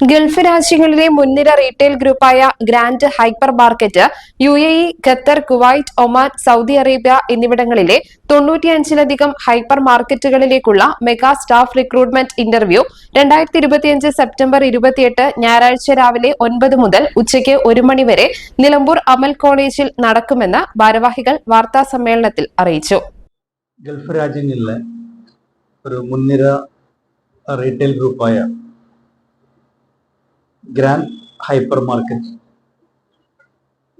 Gulf രാജ്യങ്ങളിലെ മുൻനിര retail ഗ്രൂപ്പായ Grand Hypermarket U A E Qatar Kuwait Oman Saudi Arabia എന്നിവിടങ്ങളിലെ തൊണ്ണൂറ്റിയഞ്ചിലധികം ഹൈപ്പർ മാർക്കറ്റുകളിലേക്കുള്ള മെഗാ സ്റ്റാഫ് റിക്രൂട്ട്മെന്റ് ഇന്റർവ്യൂ രണ്ടായിരത്തി ഇരുപത്തിയഞ്ച് സെപ്റ്റംബർ ഇരുപത്തിയെട്ട് ഞായറാഴ്ച രാവിലെ ഒൻപത് മുതൽ ഉച്ചയ്ക്ക് ഒരു മണിവരെ നിലമ്പൂർ അമൽ കോളേജിൽ നടക്കുമെന്ന് ഭാരവാഹികൾ വാർത്താ സമ്മേളനത്തിൽ അറിയിച്ചു. ഗൾഫ് രാജ്യങ്ങളിലെ ഒരു മുൻനിര retail ഗ്രൂപ്പായ Grand Hypermarket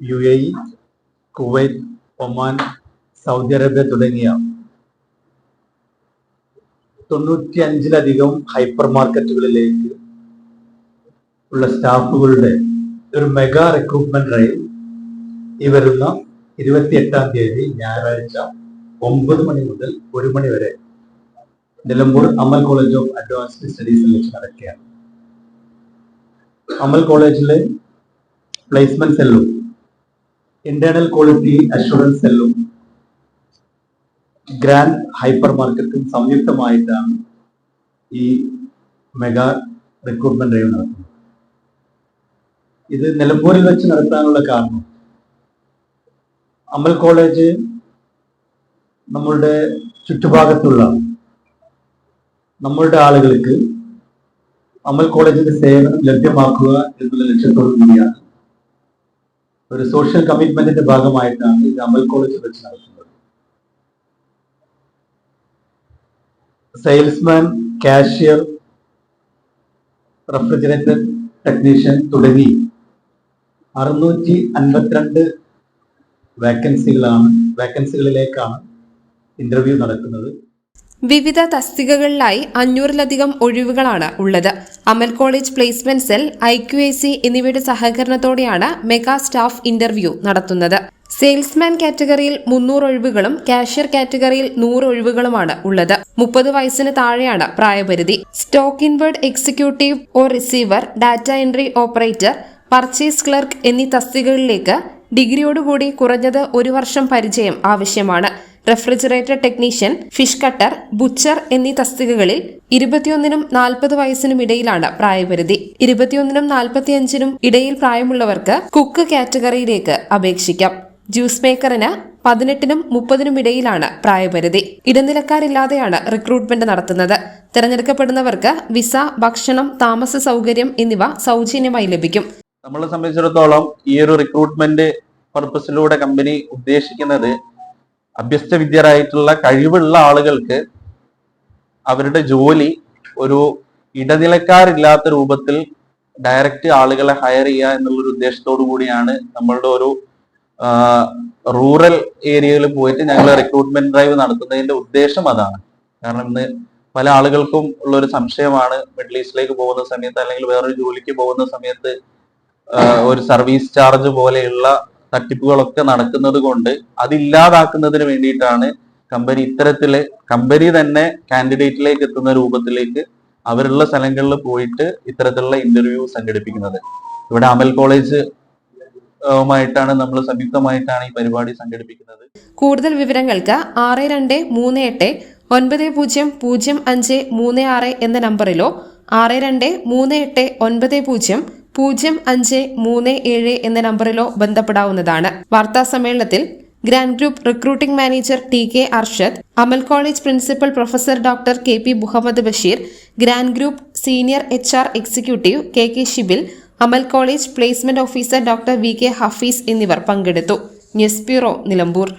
U A Kuwait Oman Saudi Arabia തുടങ്ങിയ തൊണ്ണൂറ്റി അഞ്ചിലധികം ഹൈപ്പർ മാർക്കറ്റുകളിലേക്ക് ഉള്ള സ്റ്റാഫുകളുടെ ഒരു മെഗാ റിക്രൂട്ട്മെന്റ് ഡ്രൈവ് ഈ വരുന്ന ഇരുപത്തിയെട്ടാം തീയതി ഞായറാഴ്ച ഒമ്പത് മണി മുതൽ ഒരു മണി വരെ Nilambur Amal college of advanced സ്റ്റഡീസിൽ വെച്ച് നടക്കുകയാണ്. അമൽ കോളേജിലെ പ്ലേസ്മെന്റ് സെല്ലും ഇന്റേണൽ ക്വാളിറ്റി അഷുറൻസ് സെല്ലും ഗ്രാൻഡ് ഹൈപ്പർ മാർക്കറ്റും സംയുക്തമായിട്ടാണ് ഈ മെഗാ റിക്രൂട്ട്മെന്റ് ഡ്രൈവ് നടത്തുന്നത്. ഇത് നിലമ്പൂരിൽ വെച്ച് നടത്താനുള്ള കാരണം അമൽ കോളേജ് നമ്മളുടെ ചുറ്റുഭാഗത്തുള്ള നമ്മളുടെ ആളുകൾക്ക് അമൽ കോളേജിന്റെ സേവനം ലഭ്യമാക്കുക എന്നുള്ള ലക്ഷ്യത്തോടു കൂടിയാണ്. ഒരു സോഷ്യൽ കമ്മിറ്റ്മെന്റിന്റെ ഭാഗമായിട്ടാണ് ഇത് അമൽ കോളേജ് വെച്ച് നടത്തുന്നത് സെയിൽസ്മാൻ കാഷ്യർ റെഫ്രിജറേറ്റർ ടെക്നീഷ്യൻ തുടങ്ങി അറുന്നൂറ്റി അൻപത്തിരണ്ട് വേക്കൻസികളാണ് വേക്കൻസികളിലേക്കാണ് ഇന്റർവ്യൂ നടക്കുന്നത്. വിവിധ തസ്തികകളിലായി അഞ്ഞൂറിലധികം ഒഴിവുകളാണ് ഉള്ളത്. Amal college placement cell I Q A C എന്നിവയുടെ സഹകരണത്തോടെയാണ് മെഗാ സ്റ്റാഫ് ഇന്റർവ്യൂ നടത്തുന്നത്. സെയിൽസ്മാൻ കാറ്റഗറിയിൽ മുന്നൂറ് ഒഴിവുകളും കാഷ്യർ കാറ്റഗറിയിൽ നൂറ് ഒഴിവുകളുമാണ് ഉള്ളത്. മുപ്പത് വയസ്സിന് താഴെയാണ് പ്രായപരിധി. Stock inward executive or receiver data entry operator purchase clerk എന്നീ തസ്തികകളിലേക്ക് ഡിഗ്രിയോടുകൂടി കുറഞ്ഞത് ഒരു വർഷം പരിചയം ആവശ്യമാണ്. Refrigerator technician fish cutter butcher എന്നീ തസ്തികകളിൽ ഇരുപത്തിയൊന്നിനും നാൽപ്പത് വയസ്സിനും ഇടയിലാണ് പ്രായപരിധി. ഇരുപത്തിയൊന്നിനും നാൽപ്പത്തിയഞ്ചിനും ഇടയിൽ പ്രായമുള്ളവർക്ക് കുക്ക് കാറ്റഗറിയിലേക്ക് അപേക്ഷിക്കാം. ജ്യൂസ് മേക്കറിന് പതിനെട്ടിനും മുപ്പതിനും ഇടയിലാണ് പ്രായപരിധി. ഇടനിലക്കാരില്ലാതെയാണ് റിക്രൂട്ട്മെന്റ് നടത്തുന്നത്. തിരഞ്ഞെടുക്കപ്പെടുന്നവർക്ക് വിസ ഭക്ഷണം താമസ സൗകര്യം എന്നിവ സൗജന്യമായി ലഭിക്കും. നമ്മളെ സംബന്ധിച്ചിടത്തോളം ഈ ഒരു റിക്രൂട്ട്മെന്റ് പർപ്പസിലൂടെ കമ്പനി ഉദ്ദേശിക്കുന്നത് അഭ്യസ്ത വിദ്യരായിട്ടുള്ള കഴിവുള്ള ആളുകൾക്ക് അവരുടെ ജോലി ഒരു ഇടനിലക്കാരില്ലാത്ത രൂപത്തിൽ ഡയറക്റ്റ് ആളുകളെ ഹയർ ചെയ്യുക എന്നുള്ളൊരു ഉദ്ദേശത്തോടു കൂടിയാണ് നമ്മളുടെ ഒരു റൂറൽ ഏരിയയിൽ പോയിട്ട് ഞങ്ങൾ റിക്രൂട്ട്മെന്റ് ഡ്രൈവ് നടത്തുന്നതിന്റെ ഉദ്ദേശം അതാണ്. കാരണം ഇന്ന് പല ആളുകൾക്കും ഉള്ള ഒരു സംശയമാണ് മിഡിൽ ഈസ്റ്റിലേക്ക് പോകുന്ന സമയത്ത് അല്ലെങ്കിൽ വേറൊരു ജോലിക്ക് പോകുന്ന സമയത്ത് ഒരു സർവീസ് ചാർജ് പോലെയുള്ള തട്ടിപ്പുകളൊക്കെ നടക്കുന്നത് കൊണ്ട് അതില്ലാതാക്കുന്നതിന് വേണ്ടിയിട്ടാണ് കമ്പനി ഇത്തരത്തിൽ കമ്പനി തന്നെ കാൻഡിഡേറ്റിലേക്ക് എത്തുന്ന രൂപത്തിലേക്ക് അവരുള്ള സ്ഥലങ്ങളിൽ പോയിട്ട് ഇത്തരത്തിലുള്ള ഇന്റർവ്യൂ സംഘടിപ്പിക്കുന്നത്. ഇവിടെ അമൽ കോളേജ് ായിട്ടാണ് നമ്മൾ സംയുക്തമായിട്ടാണ് ഈ പരിപാടി സംഘടിപ്പിക്കുന്നത്. കൂടുതൽ വിവരങ്ങൾക്ക് ആറ് രണ്ട് മൂന്ന് എട്ട് ഒൻപത് പൂജ്യം പൂജ്യം അഞ്ച് മൂന്ന് ആറ് എന്ന നമ്പറിലോ ആറ് രണ്ട് മൂന്ന് എട്ട് ഒൻപത് പൂജ്യം പൂജ്യം അഞ്ച് മൂന്ന് ഏഴ് എന്ന നമ്പറിലോ ബന്ധപ്പെടാവുന്നതാണ്. വാർത്താ സമ്മേളനത്തിൽ Grand group recruiting manager T K Arshad Amal college principal professor doctor K P Muhammad Basheer Grand group senior H R executive K K Shibil Amal college placement officer doctor V K Hafees എന്നിവർ പങ്കെടുത്തു. News bureau Nilambur.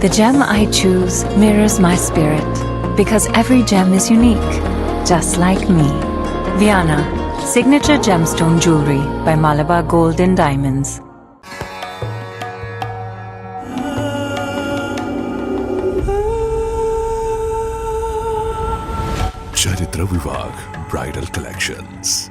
The gem I choose mirrors my spirit. because every gem is unique, just like me. Viana, signature gemstone jewelry by Malabar Gold and Diamonds. Charitra Vivag Bridal Collections